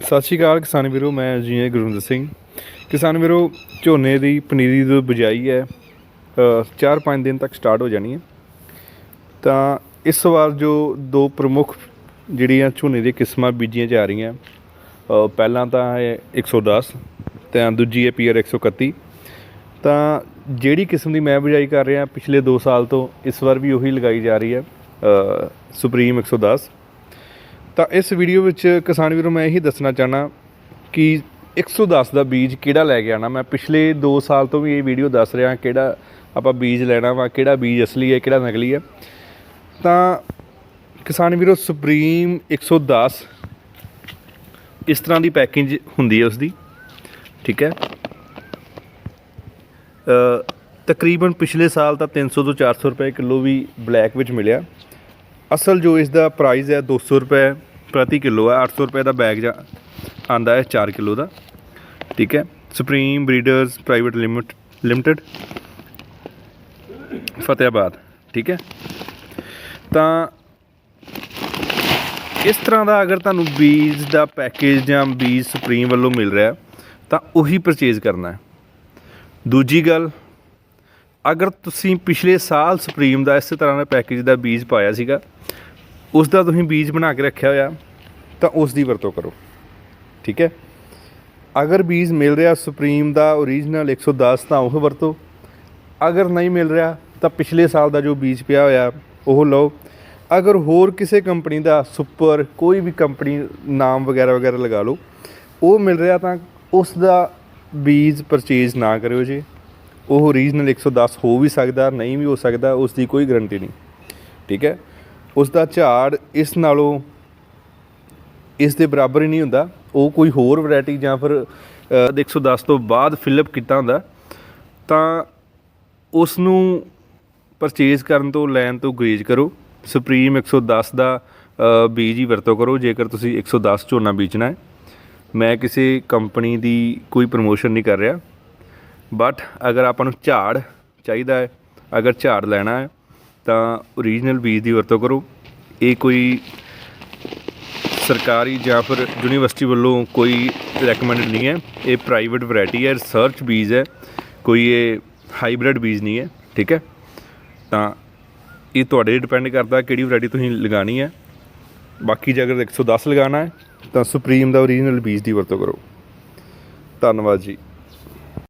ਸਤਿ ਸ਼੍ਰੀ ਅਕਾਲ ਕਿਸਾਨ ਵੀਰੋ ਮੈਂ ਜੀ ਗੁਰਵਿੰਦਰ ਸਿੰਘ। ਕਿਸਾਨ ਵੀਰੋ ਝੋਨੇ ਦੀ ਪਨੀਰੀ ਦੀ ਬਜਾਈ ਹੈ 4-5 ਦਿਨ ਤੱਕ ਸਟਾਰਟ ਹੋ ਜਾਣੀ ਹੈ। ਤਾਂ ਇਸ ਵਾਰ ਜੋ ਦੋ ਪ੍ਰਮੁੱਖ ਜਿਹੜੀਆਂ ਝੋਨੇ ਦੀਆਂ ਕਿਸਮਾਂ ਬੀਜੀਆਂ ਜਾ ਰਹੀਆਂ ਪਹਿਲਾਂ ਤਾਂ ਹੈ 110 ਤੇ ਦੂਜੀ ਹੈ ਪੀਆਰ 131 ਤਾਂ ਜਿਹੜੀ ਕਿਸਮ ਦੀ ਮੈਂ ਬਜਾਈ ਕਰ ਰਿਹਾ ਪਿਛਲੇ 2 ਸਾਲ ਤੋਂ ਇਸ ਵਾਰ ਵੀ ਉਹੀ ਲਗਾਈ ਜਾ ਰਹੀ ਹੈ ਅ, ਸੁਪਰੀਮ 110 ਤਾਂ ਇਸ ਵੀਡੀਓ ਵਿੱਚ ਕਿਸਾਨ ਵੀਰੋ ਮੈਂ ਇਹੀ ਦੱਸਣਾ ਚਾਹਨਾ ਕਿ 110 ਦਾ ਬੀਜ ਕਿਹੜਾ ਲੈ ਕੇ ਆਣਾ ਮੈਂ ਪਿਛਲੇ 2 ਸਾਲ ਤੋਂ ਵੀ ਇਹ ਵੀਡੀਓ ਦੱਸ ਰਿਹਾ ਕਿਹੜਾ ਆਪਾਂ ਬੀਜ ਲੈਣਾ ਵਾ, ਕਿਹੜਾ ਬੀਜ ਅਸਲੀ ਹੈ, ਕਿਹੜਾ ਨਕਲੀ ਹੈ। ਤਾਂ ਕਿਸਾਨ ਵੀਰੋ ਸੁਪਰੀਮ 110 ਇਸ ਤਰ੍ਹਾਂ ਦੀ ਪੈਕਿੰਗ ਹੁੰਦੀ ਹੈ ਉਸ ਦੀ ਠੀਕ ਹੈ। ਤਕਰੀਬਨ ਪਿਛਲੇ ਸਾਲ ਤਾਂ 300 ਤੋਂ 400 ਰੁਪਏ ਕਿਲੋ ਵੀ ਬਲੈਕ ਵਿੱਚ ਮਿਲਿਆ। ਅਸਲ ਜੋ ਇਸ ਦਾ ਪ੍ਰਾਈਸ ਹੈ 200 ਰੁਪਏ। ਪ੍ਰਤੀ ਕਿਲੋ ਹੈ 800 ਰੁਪਏ ਦਾ ਬੈਗ ਜਾ ਆਂਦਾ ਹੈ 4 ਕਿਲੋ ਦਾ। ਠੀਕ ਹੈ। Supreme breeders private limit limited Fatehabad ਠੀਕ ਹੈ। ਤਾਂ ਇਸ ਤਰ੍ਹਾਂ ਦਾ ਅਗਰ ਤੁਹਾਨੂੰ ਬੀਜ ਦਾ ਪੈਕੇਜ ਜਾਂ ਬੀਜ ਸੁਪਰੀਮ ਵੱਲੋਂ ਮਿਲ ਰਿਹਾ ਤਾਂ ਉਹੀ ਪਰਚੇਜ਼ ਕਰਨਾ ਹੈ। ਦੂਜੀ ਗੱਲ, ਅਗਰ ਤੁਸੀਂ ਪਿਛਲੇ ਸਾਲ ਸੁਪਰੀਮ ਦਾ ਇਸੇ ਤਰ੍ਹਾਂ ਦਾ ਪੈਕੇਜ ਦਾ ਬੀਜ ਪਾਇਆ ਸੀਗਾ ਉਸ ਦਾ ਤੁਸੀਂ ਬੀਜ ਬਣਾ ਕੇ ਰੱਖਿਆ ਹੋਇਆ, ਤਾਂ ਉਸ ਦੀ ਵਰਤੋਂ ਕਰੋ। ਠੀਕ ਹੈ? ਅਗਰ ਬੀਜ ਮਿਲ ਰਿਹਾ ਸੁਪਰੀਮ ਦਾ ਓਰੀਜਨਲ 110 ਤਾਂ ਉਹ ਵਰਤੋ। ਅਗਰ ਨਹੀਂ ਮਿਲ ਰਿਹਾ, ਤਾਂ ਪਿਛਲੇ ਸਾਲ ਦਾ ਜੋ ਬੀਜ ਪਿਆ ਹੋਇਆ, ਉਹ ਲਓ। ਅਗਰ ਹੋਰ ਕਿਸੇ ਕੰਪਨੀ ਦਾ ਸੁਪਰ, ਕੋਈ ਵੀ ਕੰਪਨੀ ਨਾਮ ਵਗੈਰਾ ਵਗੈਰਾ ਲਗਾ ਲਓ, ਉਹ ਮਿਲ ਰਿਹਾ ਤਾਂ ਉਸ ਦਾ ਬੀਜ ਪਰਚੇਜ਼ ਨਾ ਕਰਿਓ ਜੀ। ਉਹ ਓਰੀਜਨਲ 110 ਹੋ ਵੀ ਸਕਦਾ, ਨਹੀਂ ਵੀ ਹੋ ਸਕਦਾ ਉਸ ਦੀ ਕੋਈ ਗਾਰੰਟੀ ਨਹੀਂ। ਠੀਕ ਹੈ? ਉਸ ਦਾ ਝਾੜ ਇਸ ਨਾਲੋਂ ਇਸ ਦੇ ਬਰਾਬਰ ਹੀ ਨਹੀਂ ਹੁੰਦਾ। ਉਹ ਕੋਈ ਹੋਰ ਵੈਰਾਈਟੀ ਜਾਂ ਫਿਰ ਅ, 110 ਤੋਂ ਬਾਅਦ ਫਿਲਅਪ ਕੀਤਾ ਹੁੰਦਾ। ਤਾਂ ਉਸ ਨੂੰ ਪਰਚੇਜ਼ ਕਰਨ ਤੋਂ ਲੈਣ ਤੋਂ ਗਰੇਜ ਕਰੋ। ਸੁਪਰੀਮ 110 ਦਾ ਬੀਜ ਹੀ ਵਰਤੋਂ ਕਰੋ। ਜੇਕਰ ਤੁਸੀਂ 110 ਝੋਨਾ ਬੀਜਣਾ ਹੈ। ਮੈਂ ਕਿਸੇ ਕੰਪਨੀ ਦੀ ਕੋਈ ਪ੍ਰਮੋਸ਼ਨ ਨਹੀਂ ਕਰ ਰਿਹਾ। ਬਟ ਅਗਰ ਆਪਾਂ ਨੂੰ ਝਾੜ ਚਾਹੀਦਾ ਹੈ ਅਗਰ ਝਾੜ ਲੈਣਾ ਹੈ ਤਾਂ ਓਰੀਜਨਲ ਬੀਜ ਦੀ ਵਰਤੋਂ ਕਰੋ। ਇਹ ਕੋਈ ਸਰਕਾਰੀ ਜਾਂ ਫਿਰ ਯੂਨੀਵਰਸਿਟੀ ਵੱਲੋਂ ਕੋਈ ਰეკਮੈਂਡਡ ਨਹੀਂ ਹੈ। ਇਹ ਪ੍ਰਾਈਵੇਟ ਵੈਰਾਈਟੀ ਹੈ ਰਿਸਰਚ ਬੀਜ ਹੈ, ਕੋਈ ਇਹ ਹਾਈਬ੍ਰਿਡ ਬੀਜ ਨਹੀਂ ਹੈ, ਠੀਕ ਹੈ? ਤਾਂ ਇਹ ਤੁਹਾਡੇ ਡਿਪੈਂਡ ਕਰਦਾ ਕਿਹੜੀ ਵੈਰਾਈਟੀ ਤੁਸੀਂ ਲਗਾਣੀ ਹੈ। ਬਾਕੀ ਜੇ ਅਗਰ 110 ਲਗਾਣਾ ਹੈ, ਤਾਂ ਸੁਪਰੀਮ ਦਾ ਓਰੀਜਨਲ ਬੀਜ ਦੀ ਵਰਤੋਂ ਕਰੋ। ਧੰਨਵਾਦ ਜੀ।